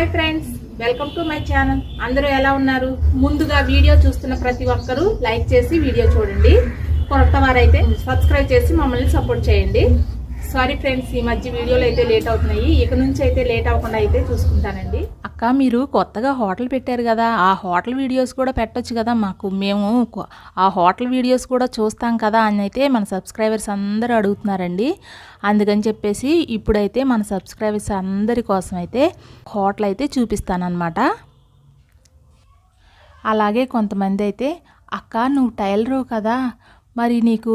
Hi friends welcome to my channel. అందరూ ఎలా ఉన్నారు? ముందుగా వీడియో చూస్తున్న ప్రతి ఒక్కరూ లైక్ చేసి వీడియో చూడండి. కొత్త వారైతే సబ్స్క్రైబ్ చేసి మమ్మల్ని సపోర్ట్ చేయండి. సారీ ఫ్రెండ్స్ ఈ మధ్య వీడియోలు అయితే లేట్ అవుతున్నాయి. ఇక నుంచి అయితే లేట్ అవ్వకుండా అయితే చూసుకుంటానండి. అక్క మీరు కొత్తగా హోటల్ పెట్టారు కదా ఆ హోటల్ వీడియోస్ కూడా పెట్టొచ్చు కదా మాకు మేము ఆ హోటల్ వీడియోస్ కూడా చూస్తాం కదా అని అయితే మన సబ్స్క్రైబర్స్ అందరూ అడుగుతున్నారండి. అందుకని చెప్పేసి ఇప్పుడైతే మన సబ్స్క్రైబర్స్ అందరి కోసం అయితే హోటల్ అయితే చూపిస్తానన్నమాట. అలాగే కొంతమంది అయితే అక్క నువ్వు టైలరు కదా మరి నీకు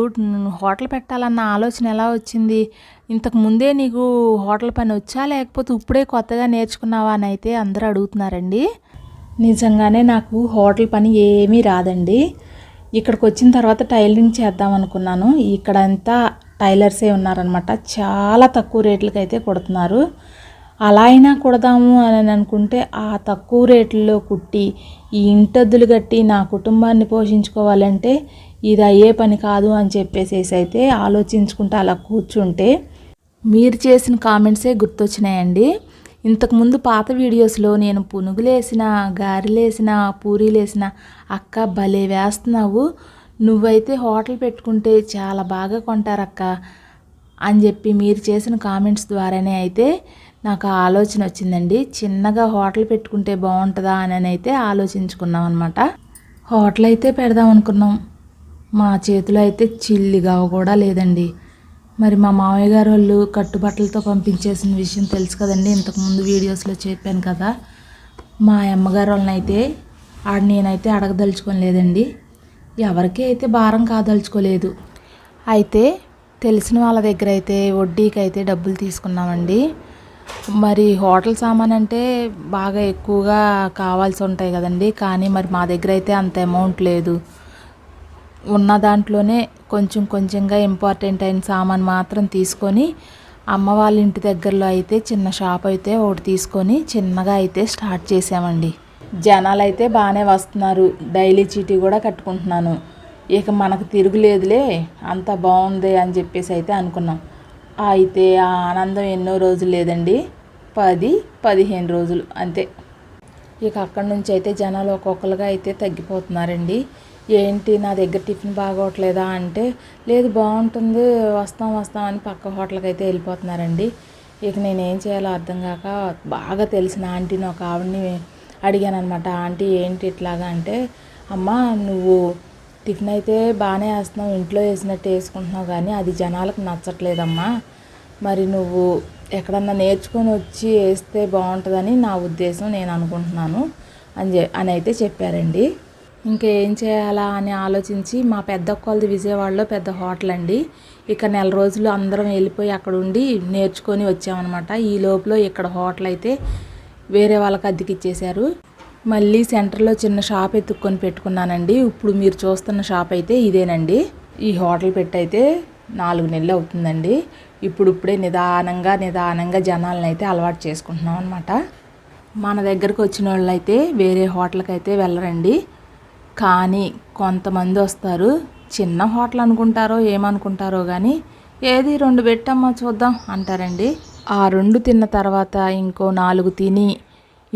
హోటల్ పెట్టాలన్న ఆలోచన ఎలా వచ్చింది? ఇంతకు ముందే నీకు హోటల్ పని వచ్చా? లేకపోతే ఇప్పుడే కొత్తగా నేర్చుకున్నావా? అని అయితే అందరూ అడుగుతున్నారండి. నిజంగానే నాకు హోటల్ పని ఏమీ రాదండి. ఇక్కడికి వచ్చిన తర్వాత టైలరింగ్ చేద్దాం అనుకున్నాను. ఇక్కడంతా టైలర్సే ఉన్నారనమాట చాలా తక్కువ రేట్లకి అయితే కొడుతున్నారు. అలా అయినా కుడదాము అని అనుకుంటే ఆ తక్కువ రేట్లలో కుట్టి ఈ ఇంటద్దులు కట్టి నా కుటుంబాన్ని పోషించుకోవాలంటే ఇది అయ్యే పని కాదు అని చెప్పేసేసి అయితే ఆలోచించుకుంటే అలా కూర్చుంటే మీరు చేసిన కామెంట్సే గుర్తొచ్చినాయండి. ఇంతకుముందు పాత వీడియోస్లో నేను పునుగులేసిన గారెలేసిన పూరీలేసిన అక్క భలే వేస్తున్నావు నువ్వైతే హోటల్ పెట్టుకుంటే చాలా బాగా కొంటారక్క అని చెప్పి మీరు చేసిన కామెంట్స్ ద్వారానే అయితే నాకు ఆ ఆలోచన వచ్చిందండి. చిన్నగా హోటల్ పెట్టుకుంటే బాగుంటుందా అని అయితే ఆలోచించుకున్నాం అనమాట హోటల్ అయితే పెడదాం అనుకున్నాం. మా చేతిలో అయితే చిల్లిగా కూడా లేదండి. మరి మా మామయ్య గారు వాళ్ళు కట్టుబట్టలతో పంపించేసిన విషయం తెలుసు కదండి. ఇంతకుముందు వీడియోస్లో చెప్పాను కదా. మా అమ్మగారు వాళ్ళని అయితే ఆడ నేనైతే అడగదలుచుకోలేదండి. ఎవరికి అయితే భారం కాదలుచుకోలేదు. అయితే తెలిసిన వాళ్ళ దగ్గర అయితే వడ్డీకి అయితే డబ్బులు తీసుకున్నామండి. మరి హోటల్ సామాన్ అంటే బాగా ఎక్కువగా కావాల్సి ఉంటాయి కదండి. కానీ మరి మా దగ్గర అయితే అంత అమౌంట్ లేదు. ఉన్న దాంట్లోనే కొంచెం కొంచెంగా ఇంపార్టెంట్ అయిన సామాన్ మాత్రం తీసుకొని అమ్మ వాళ్ళ ఇంటి దగ్గరలో అయితే చిన్న షాప్ అయితే ఒకటి తీసుకొని చిన్నగా అయితే స్టార్ట్ చేసామండి. జనాలు అయితే బాగానే వస్తున్నారు. డైలీ చీటీ కూడా కట్టుకుంటున్నాను. ఇక మనకు తిరుగులేదులే అంత బాగుంది అని చెప్పేసి అయితే అనుకున్నాం. అయితే ఆ ఆనందం ఎన్నో రోజులు లేదండి. పది పదిహేను రోజులు అంతే. ఇక అక్కడి నుంచి అయితే జనాలు ఒక్కొక్కరుగా అయితే తగ్గిపోతున్నారండి. ఏంటి నా దగ్గర టిఫిన్ బాగోట్లేదా అంటే లేదు బాగుంటుంది వస్తాం వస్తాం అని పక్క హోటల్కి అయితే వెళ్ళిపోతున్నారండి. ఇక నేను ఏం చేయాలో అర్థం కాక బాగా తెలిసిన ఆంటీని ఒక ఆవిడని అడిగాను అనమాట ఆంటీ ఏంటి ఇట్లాగా? అంటే అమ్మ నువ్వు టిఫిన్ అయితే బాగానే వేస్తున్నావు ఇంట్లో వేసినట్టు వేసుకుంటున్నావు కానీ అది జనాలకు నచ్చట్లేదమ్మా. మరి నువ్వు ఎక్కడన్నా నేర్చుకొని వచ్చి వేస్తే బాగుంటుందని నా ఉద్దేశం నేను అనుకుంటున్నాను అని చె అని అయితే చెప్పారండి. ఇంకా ఏం చేయాలా అని ఆలోచించి మా పెద్ద కొలది విజయవాడలో పెద్ద హోటల్ అండి. ఇక నెల రోజులు అందరం వెళ్ళిపోయి అక్కడ ఉండి నేర్చుకొని వచ్చామన్నమాట. ఈ లోపల ఇక్కడ హోటల్ అయితే వేరే వాళ్ళకి అద్దెకి ఇచ్చేశారు. మళ్ళీ సెంటర్లో చిన్న షాప్ ఎత్తుక్కొని పెట్టుకున్నానండి. ఇప్పుడు మీరు చూస్తున్న షాప్ అయితే ఇదేనండి. ఈ హోటల్ పెట్టయితే నాలుగు నెలలు అవుతుందండి. ఇప్పుడు ఇప్పుడే నిదానంగా నిదానంగా జనాలను అయితే అలవాటు చేసుకుంటున్నాం అనమాట మన దగ్గరకు వచ్చిన వాళ్ళు అయితే వేరే హోటల్కి అయితే వెళ్ళరండి. కానీ కొంతమంది వస్తారు. చిన్న హోటల్ అనుకుంటారో ఏమనుకుంటారో కానీ ఏది రెండు పెట్టమ్మా చూద్దాం అంటారండి. ఆ రెండు తిన్న తర్వాత ఇంకో నాలుగు తిని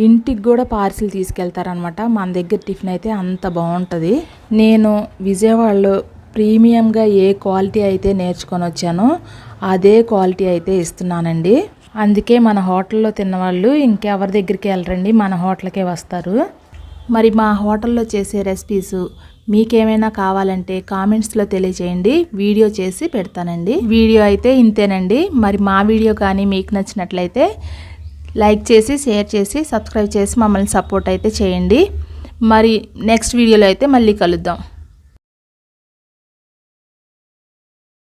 ఇంటికి కూడా పార్సిల్ తీసుకెళ్తారనమాట మన దగ్గర టిఫిన్ అయితే అంత బాగుంటుంది. నేను విజయవాడలో ప్రీమియంగా ఏ క్వాలిటీ అయితే నేర్చుకొని వచ్చానో అదే క్వాలిటీ అయితే ఇస్తున్నానండి. అందుకే మన హోటల్లో తిన్నవాళ్ళు ఇంకెవరి దగ్గరికి వెళ్ళరండి మన హోటల్కే వస్తారు. మరి మా హోటల్లో చేసే రెసిపీస్ మీకేమైనా కావాలంటే కామెంట్స్లో తెలియజేయండి. వీడియో చేసి పెడతానండి. వీడియో అయితే ఇంతేనండి. మరి మా వీడియో కానీ మీకు నచ్చినట్లయితే లైక్ చేసి షేర్ చేసి సబ్స్క్రైబ్ చేసి మమ్మల్ని సపోర్ట్ అయితే చేయండి. మరి నెక్స్ట్ వీడియోలో అయితే మళ్ళీ కలుద్దాం.